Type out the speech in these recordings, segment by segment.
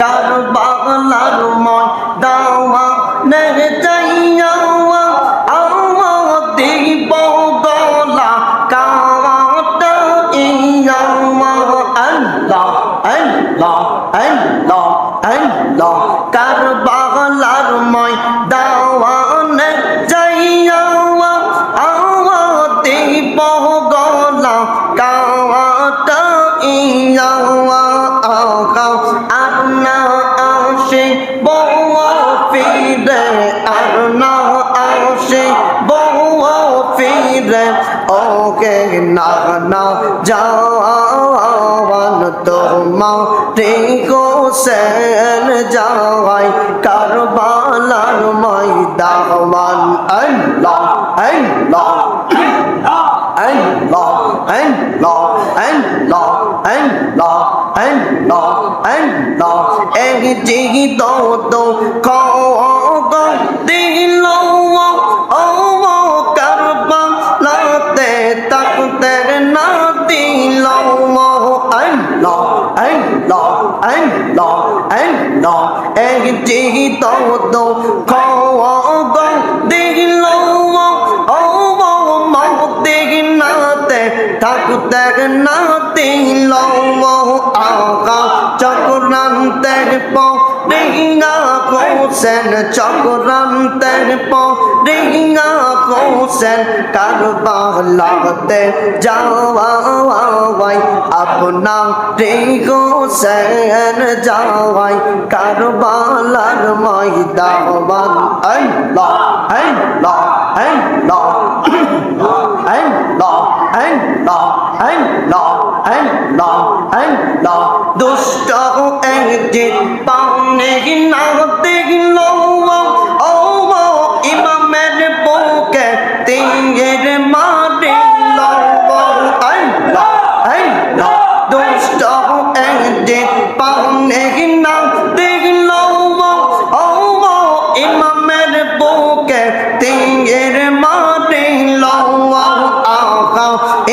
কার বাংলার মন দাওয়া নের চাইয়া কার বাংলার ময় দা আসে বউ ফিরে আর না আসে বউ ফিরে ওকে না না যাওয়ান তোমা টিকো সেন যাওয়াই কারবালার ময়দান আল্লাহ আল্লাহ। and law and law and law and law and law and dig do do call go dig low oh karma la te tak te na di low and law and law and law and law and dig do do call থাকতের নাতে আকা চক্রান্তের পিঙ্গা কৌশেন চক্রান্তের পিঙ্গা কৌশেন কারবালাতে যাওয়াই আপনা রেগোশেন যাওয়াই কারবালার ময়দান। আল্লাহ আল্লাহ আল্লাহ আল্লাহ আল্লাহ আল্লাহ আল্লাহ আল্লাহ দুষ্ট একদিন পাওনে না দেখল ইমামের বুকে তিঙ্গের মারে আল্লাহ আল্লাহ দুষ্ট একদিন পাওনে না দেখল ইমামের তিঙ্গের মারে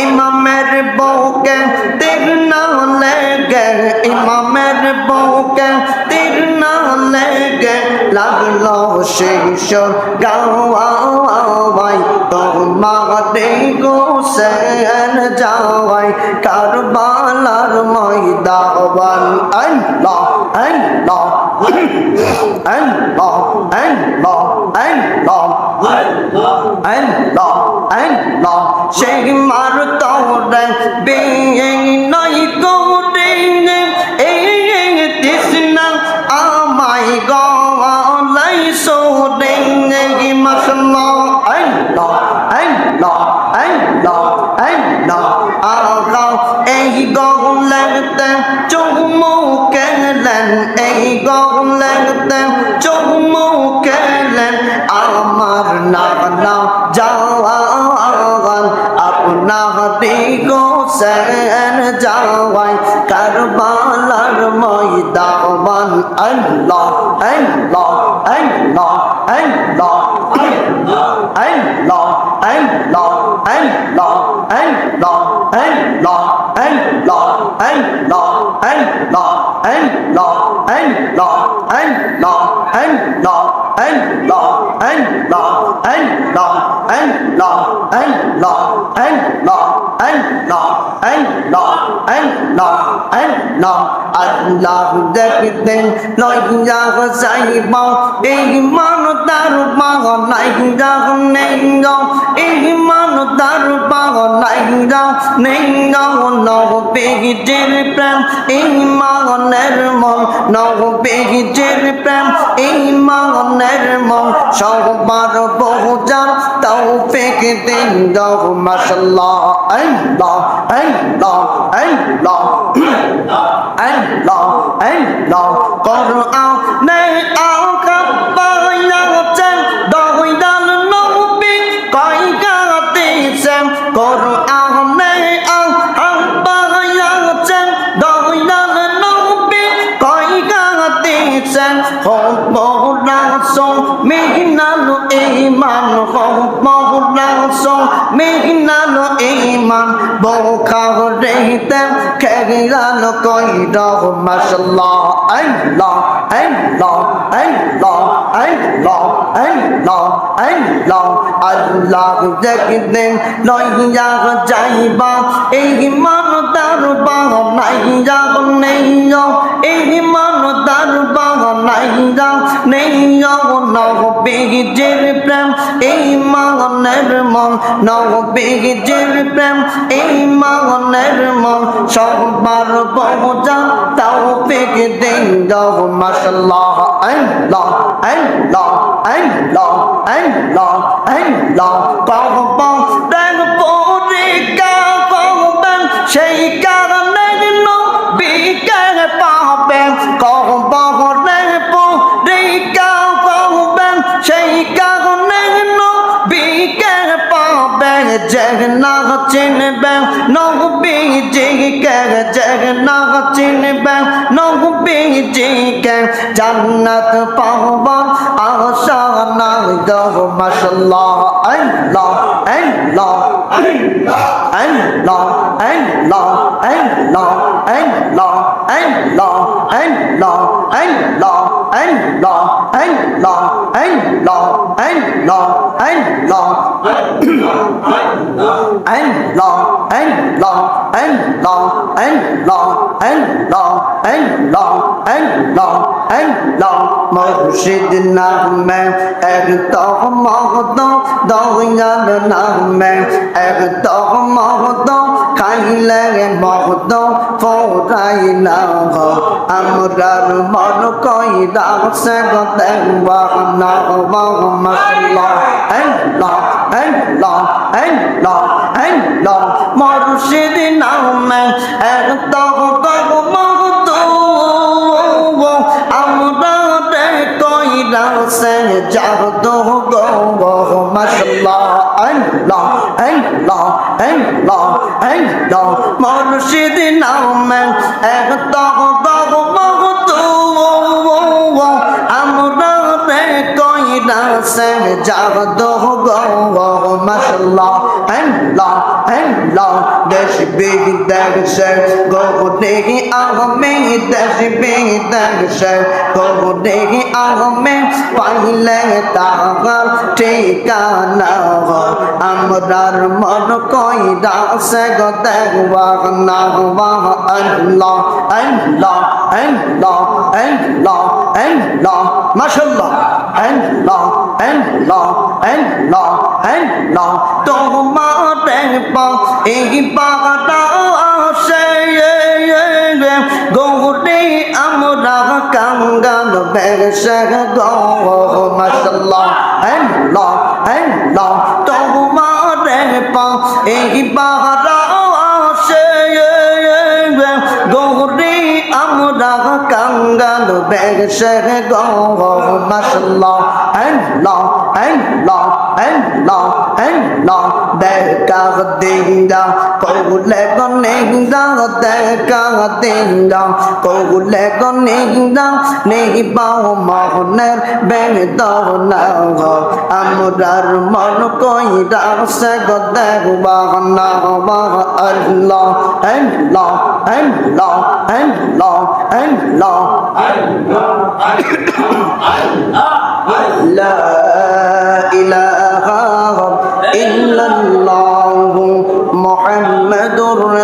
ইমামের বউকে তীর না লেগে, ইমামের বউকে তীর না লেগে, লাগল শিশর গাওয়াই তোমারে গোসেন যাওয়াই, কারবালার ময়দান আল্লাহ আল্লাহ। and long and long and الله and الله الله الله সেই মারুত রে বেয়ে নয় night এই গলেতে চুমু কেলেন আমার নানা যাওয়ান আপনা দিগো সেন যাওয়াই কারবালার ময়দান। আল্লাহ আল্লাহ আল্লাহ আল্লাহ আল্লাহ আল্লাহ আল্লাহ। আল্লাহ আল্লাহ আল্লাহ আল্লাহ আল্লাহ আল্লাহ আল্লাহ আল্লাহ আল্লাহ আল্লাহ আল্লাহ আল্লাহ আল্লাহ আল্লাহ আল্লাহ আল্লাহ আল্লাহ আল্লাহ আল্লাহ দেখতেন লইয়া যাইব এই মান তার পাগ নাই যাও নেই যাও এই মান তার পাগ নাই যাও নেই যাও নব পেগিটের প্রেম এই মাগনের মন নব পেগিটের প্রেম এই মাগনের মন সবার বহুজান তাও তৌফিক দিন দাও মাশাআল্লাহ আল্লাহ আল্লাহ আল্লাহ আল্লাহ আল্লাহ। কোরআন নে আও কাপায়া চেন দই দাল নবী কই গাতে সেম কোরআন নে আও কাপায়া চেন দই দাল নবী কই গাতে সেম হো মোরা সো মিনা ইমান হবরাসো মিনালো ইমান বোখা রেতে খেগিরালো কইরা মাশাল্লাহ আল্লাহ আল্লাহ আল্লাহ আল্লাহ আল্লাহ। আল্লাহ আল্লাহ দেখতেন লইয়া যাইবা এই মান তার বাহ নাইয়া এই মান তার বাহ নাইয়া নবীজির প্রেম এই মাগনের মন নবীজির প্রেম এই মাগনের মন সবার বোঝা তাও পেক দেন দাও মাশাল্লাহ আল্লাহ আল্লাহ anh lọ anh lọ anh lọ con con con đang জগনা চিনবেন নবীজিকে জগনা চিনবেন নবীজিকে জান্নাত পাওয়ার আশা নাই দহ মাশাল্লাহ আল্লাহ আল্লাহ আল্লাহ আল্লাহ আল্লাহ আল্লাহ আল্লাহ আল্লাহ আল্লাহ আল্লাহ আল্লাহ আল্লাহ আল্লাহ আল্লাহ আল্লাহ আল্লাহ আল্লাহ আল্লাহ আল্লাহ আল্লাহ আল্লাহ আল্লাহ মুর্শিদ নামে এক তহ মহত দয়াল নামে এক তহ মহত খাইলে মহত ফোরাই না হো আমরার মন কই রাখছে গতে বাহনা বাহ মশলা আল্লাহ আল্লাহ سجدا اللهم صل الله الله الله الله مرشدنا من أنتم تغمضتم أمرا تكوينا سجدوا اللهم صل الله الله الله الله مرشدنا من أنتم تغمضتم से जागदो गो मसला हल्ला हल्ला दश बी दश गो देगी आग में दश बी दश गो देगी आग में पहले तागर ठिकाना हो আমরার মন কই দাসে গো দেখবা না আল্লাহ আল্লাহ আল্লাহ আল্লাহ আল্লাহ মাশাল্লাহ আল্লাহ আল্লাহ আল্লাহ আল্লাহ তোমারে পা এই পাহাড়া আসে গৌরে আমরা কাঙ্গাল বেশে গো মাসাল্লাহ আল্লাহ আল্লাহ তোমারে পা এই পাহাড়া বেশে গো মাসাল্লাহ আল্লাহ আল্লাহ। Allah, Allah, দেখা দিন্দা কৌলে গনেন্দা দেখা দিন্দা কৌলে গনেন্দা নেই পাও মহনের বেদন আমরার মন কই রাসে গদেবা না আল্লাহ আল্লাহ আল্লাহ আল্লাহ আল্লাহ আল্লাহ আল্লাহ আল্লাহ